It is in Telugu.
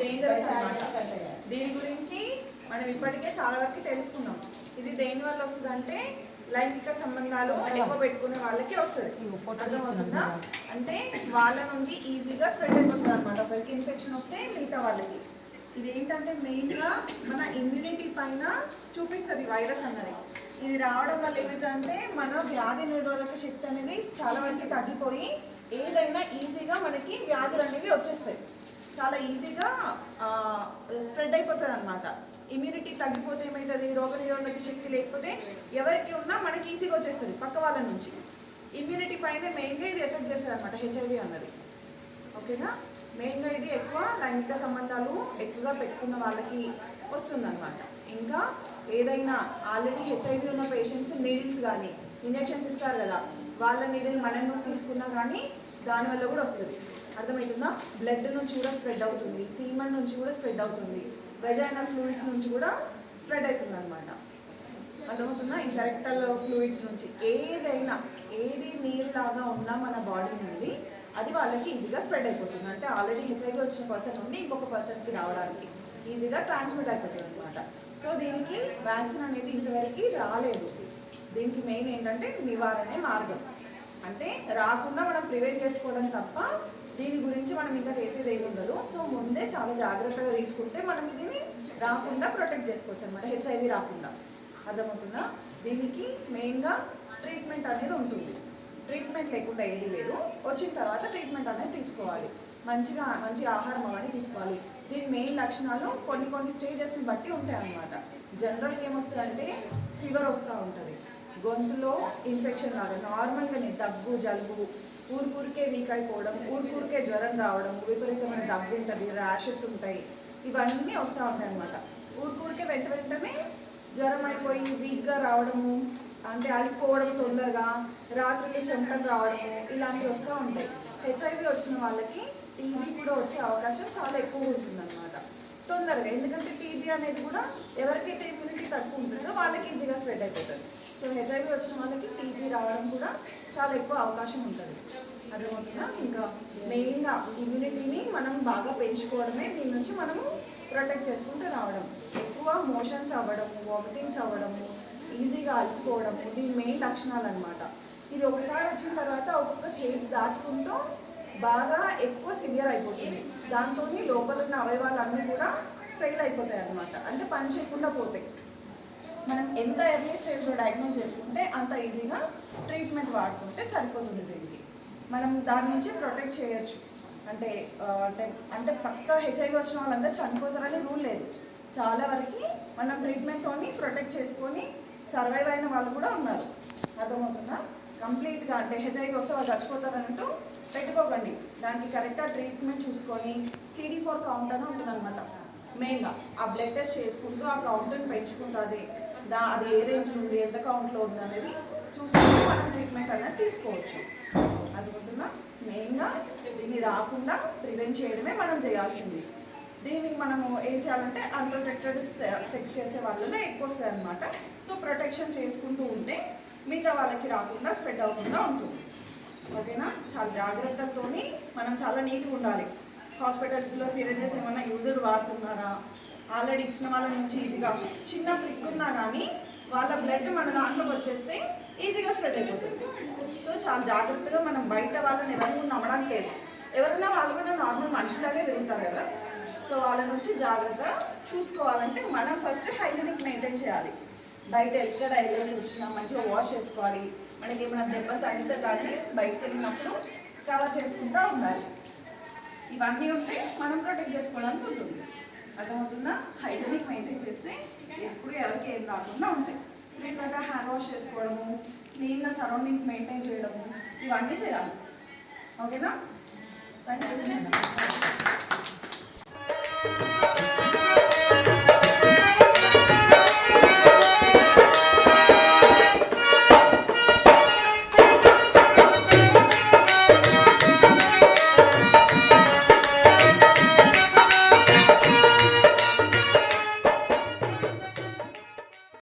డేంజరస్ అన్నమాట దీని గురించి మనం ఇప్పటికే చాలా వరకు తెలుసుకున్నాం. ఇది దేని వల్ల వస్తుంది అంటే లైంగిక సంబంధాలు ఎక్కువ పెట్టుకునే వాళ్ళకి వస్తుంది. అర్థమవుతుందా? అంటే వాళ్ళ నుండి ఈజీగా స్ప్రెడ్ అయిపోతుంది అనమాట ఒకరికి ఇన్ఫెక్షన్ వస్తే మిగతా వాళ్ళకి. ఇది ఏంటంటే మెయిన్గా మన ఇమ్యూనిటీ పైన చూపిస్తుంది వైరస్ అన్నది. ఇది రావడం వల్ల ఏమిటంటే మన వ్యాధి నిరోధక శక్తి అనేది చాలా వరకు తగ్గిపోయి ఏదైనా ఈజీగా మనకి వ్యాధులు అనేవి వచ్చేస్తాయి. చాలా ఈజీగా స్ప్రెడ్ అయిపోతుంది అనమాట ఇమ్యూనిటీ తగ్గిపోతే ఏమవుతుంది రోగ నిరోధక శక్తి లేకపోతే ఎవరికి ఉన్నా మనకి ఈజీగా వచ్చేస్తుంది పక్క వాళ్ళ నుంచి. ఇమ్యూనిటీ పైన మెయిన్గా ఇది ఎఫెక్ట్ చేస్తుంది అనమాట హెచ్ఐవి అన్నది. ఓకేనా? మెయిన్గా ఇది ఎక్కువ లైంగిక సంబంధాలు ఎక్కువగా పెట్టుకున్న వాళ్ళకి వస్తుందన్నమాట. ఇంకా ఏదైనా ఆల్రెడీ హెచ్ఐవి ఉన్న పేషెంట్స్ నీడిల్స్ కానీ ఇంజెక్షన్స్ ఇస్తారు కదా వాళ్ళ నీడిల్ మనం తీసుకున్నా కానీ దానివల్ల కూడా వస్తుంది. అర్థమవుతుందా? బ్లడ్ నుంచి కూడా స్ప్రెడ్ అవుతుంది. సీమన్ నుంచి కూడా స్ప్రెడ్ అవుతుంది. వెజైనల్ ఫ్లూయిడ్స్ నుంచి కూడా స్ప్రెడ్ అవుతుంది అనమాట అర్థమవుతుందా? ఇంకరెక్టల్ ఫ్లూయిడ్స్ నుంచి. ఏదైనా ఏది నీరులాగా ఉన్నా మన బాడీ నుండి అది వాళ్ళకి ఈజీగా స్ప్రెడ్ అయిపోతుంది. అంటే ఆల్రెడీ హెచ్ఐవి వచ్చిన పర్సన్ నుండి ఇంకొక పర్సన్కి రావడానికి ఈజీగా ట్రాన్స్మిట్ అయిపోతుంది అనమాట సో దీనికి వ్యాక్సిన్ అనేది ఇంతవరకు రాలేదు. దీనికి మెయిన్ ఏంటంటే నివారణే మార్గం. అంటే రాకుండా మనం ప్రివెంట్ చేసుకోవడం తప్ప దీని గురించి మనం ఇంకా చేసేది ఏమి ఉండదు. సో ముందే చాలా జాగ్రత్తగా తీసుకుంటే మనం దీన్ని రాకుండా ప్రొటెక్ట్ చేసుకోవచ్చు అనమాట హెచ్ఐవి రాకుండా. అర్థమవుతుందా? దీనికి మెయిన్గా ట్రీట్మెంట్ అనేది ఉంటుంది. ట్రీట్మెంట్ లేకుండా ఏది లేదు. వచ్చిన తర్వాత ట్రీట్మెంట్ అనేది తీసుకోవాలి. మంచిగా మంచి ఆహారం అవన్నీ తీసుకోవాలి. దీని మెయిన్ లక్షణాలు కొన్ని కొన్ని స్టేజెస్ని బట్టి ఉంటాయి అన్నమాట. జనరల్గా ఏమొస్తుందంటే ఫీవర్ వస్తూ ఉంటుంది. గొంతులో ఇన్ఫెక్షన్ లాగా నార్మల్గానే దగ్గు జలుబు ఊరికూరికే వీక్ అయిపోవడం ఊరికూరికే జ్వరం రావడం విపరీతమైన దగ్గు ఉంటుంది ర్యాషెస్ ఉంటాయి ఇవన్నీ వస్తూ ఉంటాయి అనమాట ఊరికూరికే వెంట వెంటనే జ్వరం అయిపోయి వీక్గా రావడము అంటే అలసిపోవడం తొందరగా రాత్రులు చెమటలు రావడము ఇలాంటివి వస్తూ ఉంటాయి. హెచ్ఐవి వచ్చిన వాళ్ళకి టీబీ కూడా వచ్చే అవకాశం చాలా ఎక్కువ ఉంటుందన్నమాట. తొందరగా ఎందుకంటే టీబీ అనేది కూడా ఎవరికైతే ఇమ్యూనిటీ తక్కువ ఉంటుందో వాళ్ళకి ఈజీగా స్ప్రెడ్ అయిపోతుంది. సో హెచ్ఐవి వచ్చిన వాళ్ళకి టీబీ రావడం కూడా చాలా ఎక్కువ అవకాశం ఉంటుంది. అర్థమవుతుందా? ఇంకా మెయిన్గా ఇమ్యూనిటీని మనం బాగా పెంచుకోవడమే దీని నుంచి మనము ప్రొటెక్ట్ చేసుకుంటూ రావడం. ఎక్కువ మోషన్స్ అవ్వడము వామిటింగ్స్ అవ్వడము ఈజీగా అలసిపోవడము దీని మెయిన్ లక్షణాలు అనమాట ఇది ఒకసారి వచ్చిన తర్వాత ఒక్కొక్క స్టేట్స్ దాటుకుంటూ బాగా ఎక్కువ సివియర్ అయిపోతుంది. దాంతో లోపల ఉన్న అవయవాలన్నీ కూడా ఫెయిల్ అయిపోతాయి అనమాట అంటే పని చేయకుండా పోతాయి. మనం ఎంత ఎర్లీ స్టేజ్లో డయాగ్నోస్ చేసుకుంటే అంత ఈజీగా ట్రీట్మెంట్ వాడుకుంటే సరిపోతుంది దీనికి. మనం దాని నుంచి ప్రొటెక్ట్ చేయొచ్చు. అంటే అంటే అంటే పక్క హెచ్ఐవి వచ్చిన వాళ్ళందరూ చనిపోతారని రూల్ లేదు. చాలా వరకు మనం ట్రీట్మెంట్తో ప్రొటెక్ట్ చేసుకొని సర్వైవ్ అయిన వాళ్ళు కూడా ఉన్నారు. అర్థమవుతుందా? కంప్లీట్గా అంటే హెచ్ఐవి వస్తే వాళ్ళు చచ్చిపోతారంటూ పెట్టుకోకండి. దానికి కరెక్ట్గా ట్రీట్మెంట్ చూసుకొని సిడీ ఫోర్ కౌంట్ అని ఉంటుంది అనమాట మెయిన్గా ఆ బ్లడ్ టెస్ట్ చేసుకుంటూ ఆ కౌంట్ని పెంచుకుంటుంది దా అది ఏ రేంజ్ ఉంది ఎంత కౌంట్లో ఉంది అనేది చూసుకుంటూ మనం ట్రీట్మెంట్ అనేది తీసుకోవచ్చు. అర్థమవుతుందా? మెయిన్గా దీన్ని రాకుండా ప్రివెంట్ చేయడమే మనం చేయాల్సింది. దీనికి మనము ఏం చేయాలంటే అన్ప్రొటెక్టెడ్ సెక్స్ చేసే వాళ్ళలో ఎక్కువ వస్తుంది అనమాట సో ప్రొటెక్షన్ చేసుకుంటూ ఉంటే మిగతా వాళ్ళకి రాకుండా స్ప్రెడ్ అవ్వకుండా ఉంటుంది. ఓకేనా? చాలా జాగ్రత్తలతోని మనం చాలా నీట్గా ఉండాలి. హాస్పిటల్స్లో సిరంజెస్ ఏమైనా యూజ్డ్ వాడుతున్నారా? ఆల్రెడీ ఇచ్చిన వాళ్ళ నుంచి ఈజీగా చిన్న ప్రిక్ ఉన్నా కానీ వాళ్ళ బ్లడ్ మన దాంట్లోకి వచ్చేస్తే ఈజీగా స్ప్రెడ్ అయిపోతుంది. సో చాలా జాగ్రత్తగా మనం బయట వాళ్ళని ఎవరిని నమ్మడం లేదు. ఎవరైనా వాళ్ళు కూడా నార్మల్ మనుషులాగే తిరుగుతారు కదా. సో వాళ్ళ నుంచి జాగ్రత్త చూసుకోవాలంటే మనం ఫస్ట్ హైజీనిక్ మెయింటైన్ చేయాలి. బయట ఎక్కడ వెళ్ళేసి వచ్చినా మంచిగా వాష్ చేసుకోవాలి. మనకి ఏమైనా దెబ్బలు తగిలితే దాన్ని బయటకు వెళ్ళినప్పుడు కవర్ చేసుకుంటూ ఉండాలి. ఇవన్నీ ఉంటే మనం ప్రొటెక్ట్ చేసుకోవడానికి ఉంటుంది. అర్థమవుతుందా? హైజీనిక్ మెయింటైన్ చేస్తే ఎప్పుడు ఎవరికి ఏం రాకుండా ఉంటాయి. ఫ్రీక్వెంట్గా హ్యాండ్ వాష్ చేసుకోవడము క్లీన్గా సరౌండింగ్స్ మెయింటైన్ చేయడము ఇవన్నీ చేయాలి. ఓకేనా థ్యాంక్ యూ